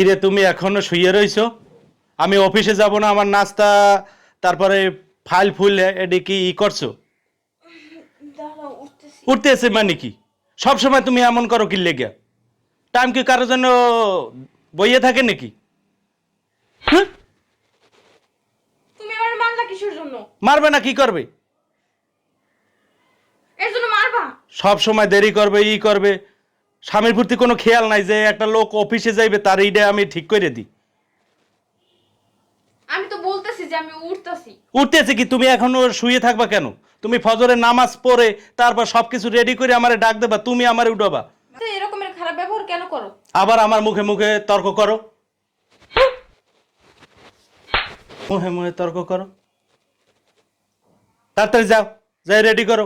কিরে তুমি এখনও শুয়ে রইছো? আমি অফিসে যাব না আমার নাস্তা তারপরে ফাইল ফুল এডি কি ই করছ? উঠতেছি। উঠতেছে মানে কি? সব সময় তুমি এমন করো কি লেগে? টাইম কি কারোর জন্য বইয়ে থাকে নাকি? হ্যাঁ? তুমি আমার মারলা কিসের জন্য? মারবে না কি করবে? এর জন্য মারবা? সব সময় দেরি করবে ই করবে স্বামীর প্রতি কোনো খেয়াল নাই যে একটা লোক অফিসে যাইবে তার এইটা আমি ঠিক করে দিই। আমি তো বলতেছি যে আমি উঠতেছি। উঠতেছে কি? তুমি এখনও শুয়ে থাকবা কেন? তুমি ফজরের নামাজ পড়ে তারপর সবকিছু রেডি করে আমারে ডাক দেবা তুমি আমারে উঠাবা। তো এরকমের খারাপ ব্যবহার কেন করো? আবার আমার মুখে মুখে তর্ক করো। মুখে মুখে তর্ক করো। তাড়াতাড়ি যাও যাই রেডি করো।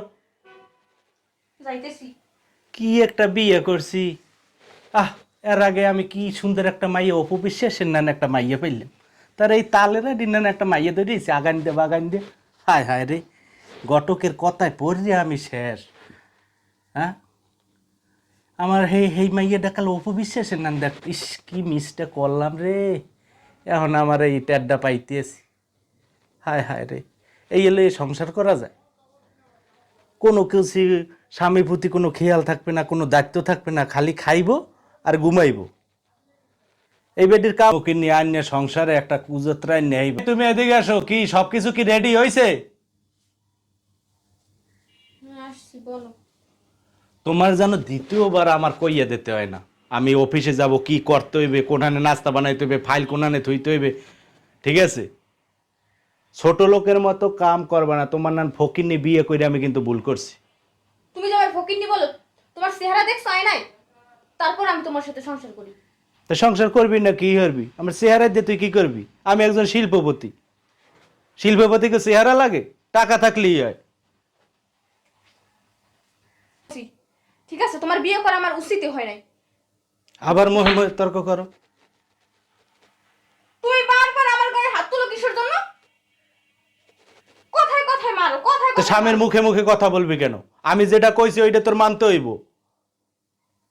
যাইতেছি। কি একটা বিয়ে করছি? আহ, এর আগে আমি কি সুন্দর একটা মাইয়া, অপু বিশ্বাসের নান একটা মাইয়া পাইলাম। তার এই তালেরা ডিনান একটা মাইয়া ধরেছি আগান দে, বাগান দে। হায় হায় রে, গটকের কথায় পড়ি আমি শেষ। হ্যাঁ? আমার হেই হেই মাইয়া ডাকাল অপু বিশ্বাসের নান দেখ, ইস, কি মিসটা করলাম রে। এখন আমার এই ট্যাডটা পাইতেছি। হায় হায় রে, এই এলে সংসার করা যায়? কোনো কিছু স্বামীর প্রতি কোনো খেয়াল থাকবে না কোনো দায়িত্ব থাকবে না খালি খাইবো আর ঘুমাইবো। এই বেটির কাম ওকে নিয়ে আন্য সংসারে একটা কুজত্রায় নেই। তুমি এদিকে আসো কি সবকিছু কি রেডি হয়েছে হ্যাঁ, তোমার যেন দ্বিতীয়বার আমার কইয়া দিতে হয় না। আমি অফিসে যাব কি করতে হইবে কোনানে নাস্তা বানাইতে হইবে ফাইল কোনানে থইতে হইবে ঠিক আছে? ছোট লোকের মতো কাম করবে না। তোমার নাম ফকির বিয়ে করে আমি কিন্তু ভুল করছি। তুমি যে আমার ফকিন্নি বলো তোমার চেহারা দেখছ আয় নাই? তারপর আমি তোমার সাথে সংসার করি। তা সংসার করবি না কি করবি? আমার চেহারা দিয়ে তুই কি করবি? আমি একজন শিল্পপতি। শিল্পপতিকে চেহারা লাগে? টাকা থাকলেই হয়। ঠিক আছে তোমার বিয়ে করা আমার উচিতই হয় নাই। আবার মোহে মোহে তর্ক করো। তুমি কথায় তো স্বামীর মুখে মুখে কথা বলবি কেন? আমি যেটা কইছি ওইটা তোর মানতে হইব।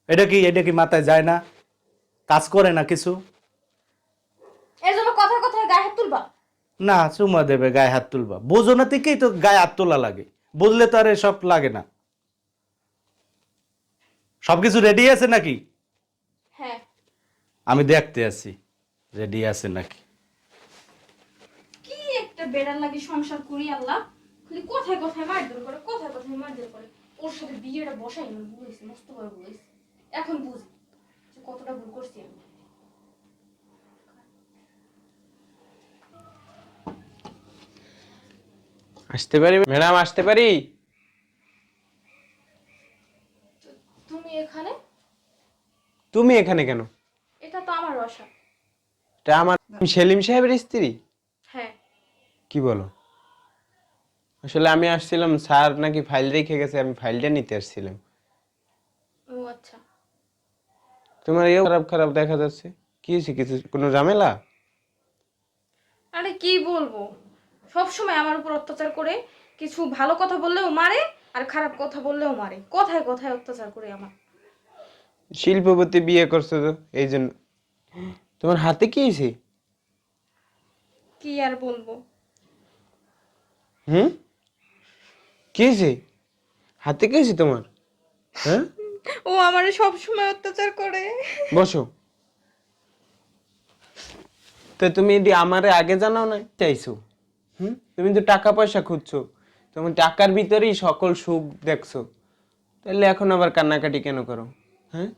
এটা কি এটা কি মাথায় যায় না? কাজ করে না কিছু? এর জন্য কথায় কথায় গায়ে হাত তুলবা? না চুমা দেবে গায়ে হাত তুলবা। বোঝো না থেকেই তো গায়ে হাত তোলা লাগে। বুঝলে তো আর এসব লাগে না। সবকিছু রেডি আছে নাকি? হ্যাঁ। আমি দেখতে আছি। রেডি আছে নাকি? কি একটা বেড়ার লাগে সংসার করি আল্লাহ? কোথায় কোথায় মারধর করে কোথায় কোথায় মারধর করে। ওর সাথে বিয়েটা বসাই আমি বুঝেছি মস্ত বড় বুঝেছি এখন বুঝি যে কতটা ভুল করছি আমি। আসতে পারি? ম্যাডাম আসতে পারি? তুমি এখানে? তুমি এখানে কেন? এটা তো আমার বাসা। এটা আমার সেলিম সাহেবের স্ত্রী? হ্যাঁ। কি বলো? আসলে আমি আসছিলাম স্যার নাকি ফাইল রেখে গেছে আমি ফাইলটা নিতে আসছিলাম। ও আচ্ছা। তোমার এও খারাপ খারাপ দেখা যাচ্ছে। কি হয়েছে কিছু কোনো ঝামেলা? আরে কি বলব? সব সময় আমার উপর অত্যাচার করে কিছু ভালো কথা বললেও মারে আর খারাপ কথা বললেও মারে। কথায় কথায় অত্যাচার করে আমার। শিল্পপতি বিয়ে করছ তো এই জন্য। তোমার হাতে কি হয়েছে? কি আর বলব? হুম? কি হয়েছে হাতে কি হয়েছে তোমার? হ্যাঁ? ও আমার সব সময় অত্যাচার করে। বসো। তো তুমি এটি আমারে আগে জানাও না চাইছো? হুম? তুমি তো টাকা পয়সা খুঁজছো তুমি টাকার ভিতরেই সকল সুখ দেখছ। তাহলে এখন আবার কান্নাকাটি কেন করো হ্যাঁ?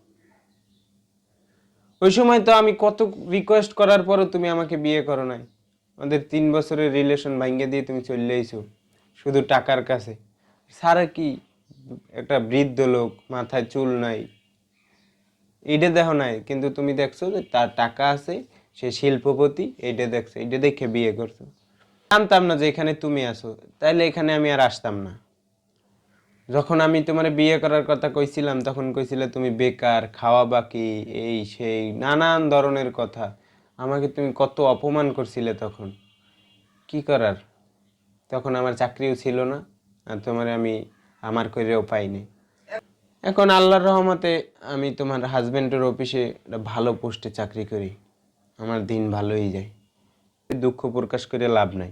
ওই সময় তো আমি কত রিকোয়েস্ট করার পরও তুমি আমাকে বিয়ে করো নাই। আমাদের তিন বছরের রিলেশন ভাঙ্গে দিয়ে তুমি চলে আইছো শুধু টাকার কাছে। সারা কি একটা বৃদ্ধ লোক, মাথায় চুল নাই। এইটা দেখো নাই, কিন্তু তুমি দেখছ যে তার টাকা আছে, সে শিল্পপতি, এইটা দেখছ, এইটা দেখে বিয়ে করছ। জানতাম না যে এখানে তুমি আসো তাইলে এখানে আমি আর আসতাম না। যখন আমি তোমার বিয়ে করার কথা কইছিলাম, তখন কইছিলে তুমি বেকার, খাওয়া বাকি, এই সেই, নানান ধরনের কথা। আমাকে তুমি কত অপমান করছিলে তখন। কি করার? তখন আমার চাকরিও ছিল না, আর তোমার আমি আমার করেও পাইনি। এখন আল্লাহর রহমতে আমি তোমার হাজবেন্ডের অফিসে একটা ভালো পোস্টে চাকরি করি। আমার দিন ভালোই যায়। দুঃখ প্রকাশ করে লাভ নাই।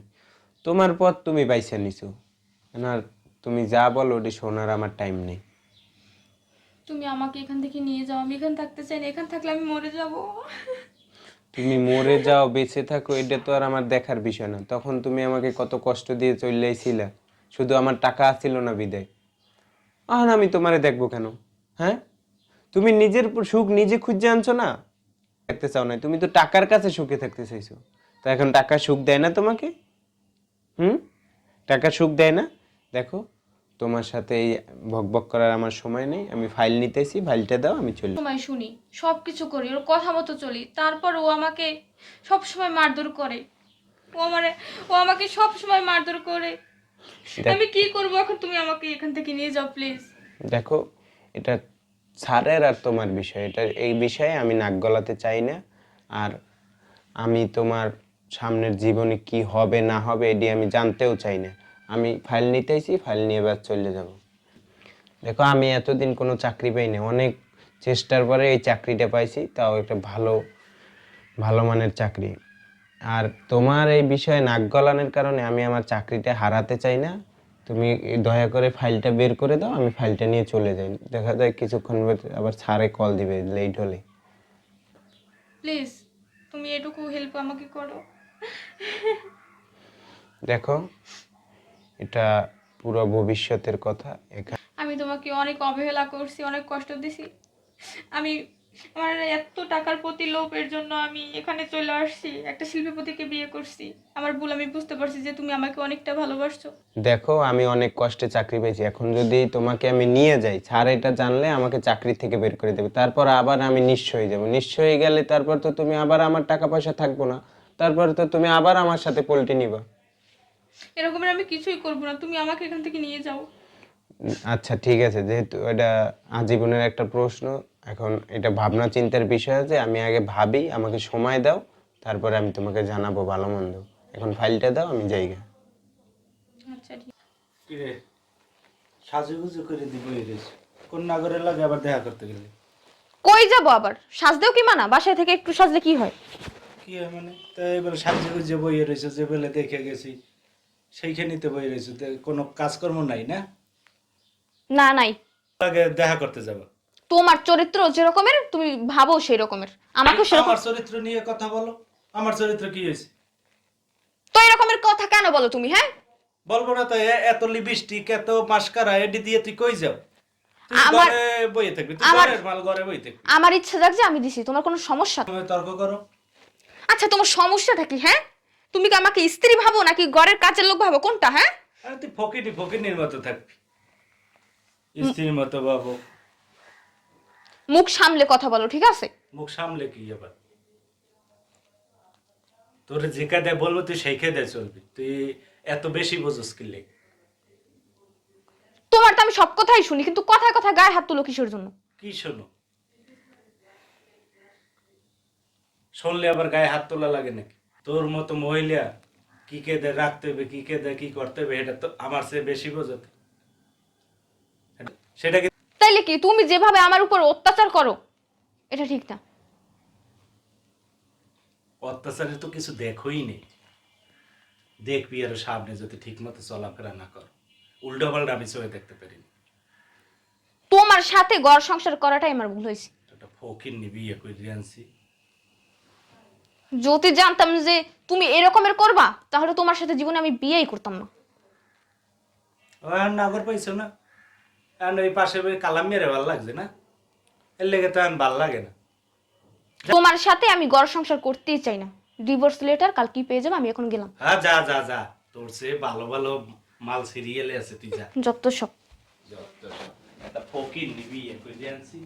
তোমার পথ তুমি বাইসা নিছো। আর তুমি যা বলো, ওটি শোনার আমার টাইম নেই। তুমি আমাকে এখান থেকে নিয়ে যাও, আমি এখানে থাকতে চাই না। এখানে থাকলে আমি মরে যাব। তুমি মরে যাও, বেঁচে থাকো, এটা তো আর আমার দেখার বিষয় না। তখন তুমি আমাকে কত কষ্ট দিয়ে চললেইছিলা শুধু আমার টাকা আসছিল না বিদায়। আর আমি তোমারে দেখব কেন? হ্যাঁ? তুমি নিজের সুখ নিজে খুঁজে আনছো না? দেখতে চাও না তুমি তো টাকার কাছে সুখে থাকতে চাইছো। তো এখন টাকা সুখ দেয় না তোমাকে? হুম? টাকা সুখ দেয় না? দেখো তোমার সাথে এই ভকভক করার আমার সময় নেই আমি ফাইল নিতেছি ফাইলটা দাও আমি চলি। সময় শুনি সব কিছু করি ওর কথা মতো চলি। তারপর ও আমাকে সব সময় মারধর করে। ও আমারে ও আমাকে সব সময় মারধর করে। আমি কি করব এখন? তুমি আমাকে এখান থেকে নিয়ে যাও প্লিজ দেখো এটা স্যারের আর তোমার বিষয়। এটা এই বিষয়ে আমি নাক গলাতে চাই না। আর আমি তোমার সামনের জীবনে কি হবে না হবে এটি আমি জানতেও চাই না। আমি ফাইল নিতেইছি ফাইল নিয়ে এবার চলে যাব। দেখো আমি এতদিন কোনো চাকরি পাইনি। অনেক চেষ্টার পরে এই চাকরিটা পাইছি তাও একটা ভালো ভালো মানের চাকরি। আর তোমার এই বিষয়ে নাক গলানোর কারণে আমি আমার চাকরিটা হারাতে চাই না। তুমি দয়া করে ফাইলটা বের করে দাও আমি ফাইলটা নিয়ে চলে যাই। দেখা যায় কিছুক্ষণ পর আবার স্যারে কল দিবে লেট হলে। প্লিজ তুমি এটুকু হেল্প আমাকে করো। দেখো এটা পুরো ভবিষ্যতের কথা এখানে আমি তোমাকে অনেক অবহেলা করছি অনেক কষ্ট দিছি। আমি আমার এত টাকার প্রতি লোভের জন্য আমি এখানে চলে আসছি একটা শিল্পীপতিকে বিয়ে করছি। আমার ভুল আমি বুঝতে পারছি যে তুমি আমাকে অনেকটা ভালোবাসছো। দেখো আমি অনেক কষ্টে চাকরি পেয়েছি। এখন যদি তোমাকে আমি নিয়ে যাই স্যার এটা জানলে আমাকে চাকরি থেকে বের করে দেবে। তারপর আবার আমি নিঃস্ব হয়ে যাব। নিঃস্ব হয়ে গেলে তারপর তো তুমি আবার আমার টাকা পয়সা থাকব না। তারপর তো তুমি আবার আমার সাথে পোল্ট্রি নিবা। এরকমের আমি কিছুই করব না। তুমি আমাকে এখান থেকে নিয়ে যাও। আচ্ছা ঠিক আছে। যেহেতু এটা আজীবনের একটা প্রশ্ন এখন এটা ভাবনা চিন্তার বিষয় আছে। আমি আগে ভাবি আমাকে সময় দাও তারপরে আমি তোমাকে জানাব ভালো মন্দ। এখন ফাইলটা দাও আমি যাইগা আচ্ছা ঠিক। কিরে সাজুগুজু করে দিব এরিস কোন নাগরের লাগে আবার দেখা করতে গেলে? কই যাব আবার? সাজতেও কি মানা? বাসায় থেকে একটু সাজলে কি হয়? কি হয় মানে? তো এবার সাজুগুজু বইয়ে রয়েছে যে বলে দেখে গেছি। সেইখানেই তো বইয়ে রয়েছে। তো কোনো কাজকর্ম নাই না? না নাই। আগে দেখা করতে যাব। তোমার চরিত্র যে রকমের তুমি ভাবো সেই রকমের আমাকেও সেরকম আমার চরিত্র নিয়ে কথা বলো। আমার চরিত্র কি হয়েছে? তো এরকমের কথা কেন বলো তুমি হ্যাঁ? বলব না তো এ- এত লিপস্টিক এত মাস্কারা এডি দিয়ে তুই কই যাও? তুই আমার- ঘরে বইয়ে থাকবি তুই আমার- ঘরের মাল ঘরে বই থাকবি। আমার ইচ্ছা যে আমি দিছি তোমার কোনো সমস্যা তুমি তর্ক করো। আচ্ছা তোমার সমস্যাটা কি হ্যাঁ? তুমি কি আমাকে স্ত্রী ভাবো নাকি ঘরের কাজের লোক ভাবো? কোনটা হ্যাঁ? আরে তুই ফকিনি ফকিনির মতো থাকবি। স্ত্রীর মতো বাবু মুখ সামলে কথা বলো ঠিক আছে? মুখ সামলে কি আবার? তোর দেয় বলব তুই দেয় চলবি। তুই এত বেশি বোঝস কিলে তোমার তো আমি সব কথাই শুনি কিন্তু কথায় কথায় গায়ে হাত তুলো কিসের জন্য? কি শোনো? শুনলে আবার গায়ে হাত তোলা লাগে নাকি? তোর মতো মহিলা কি কে দে রাখতে হবে কি কে দে কি করতে হবে এটা তো আমার চেয়ে বেশি বোঝাতে সেটা কি তাইলে কি তুমি যেভাবে আমার উপর অত্যাচার করো এটা ঠিক না। অত্যাচারে তো কিছু দেখোই নেই দেখবি আর সামনে যদি ঠিক মতো চলাফেরা না কর। উল্টো পাল্টা আমি চোখে দেখতে পারিনি তোমার সাথে ঘর সংসার করাটাই আমার ভুল হয়েছে। একটা ফকির নিবি ইয়ে করে আনছি। যদি জানতাম যে তুমি এরকমের করবা তাহলে তোমার সাথে জীবনে আমি বিয়েই করতাম না। নাগর পাইছো না? আর ওই পাশে কালাম মেরে ভালো লাগছে না? এর লেগে তো এখন ভালো লাগে না। তোমার সাথে আমি ঘর সংসার করতেই চাই না। ডিভোর্স লেটার কাল কি পেয়ে যাব আমি এখন গেলাম। হ্যাঁ যা যা যা। তোর সে ভালো ভালো মাল সিরিয়ালে আছে তুই যা। যত সব। একটা ফকির নিবি করে আনছি।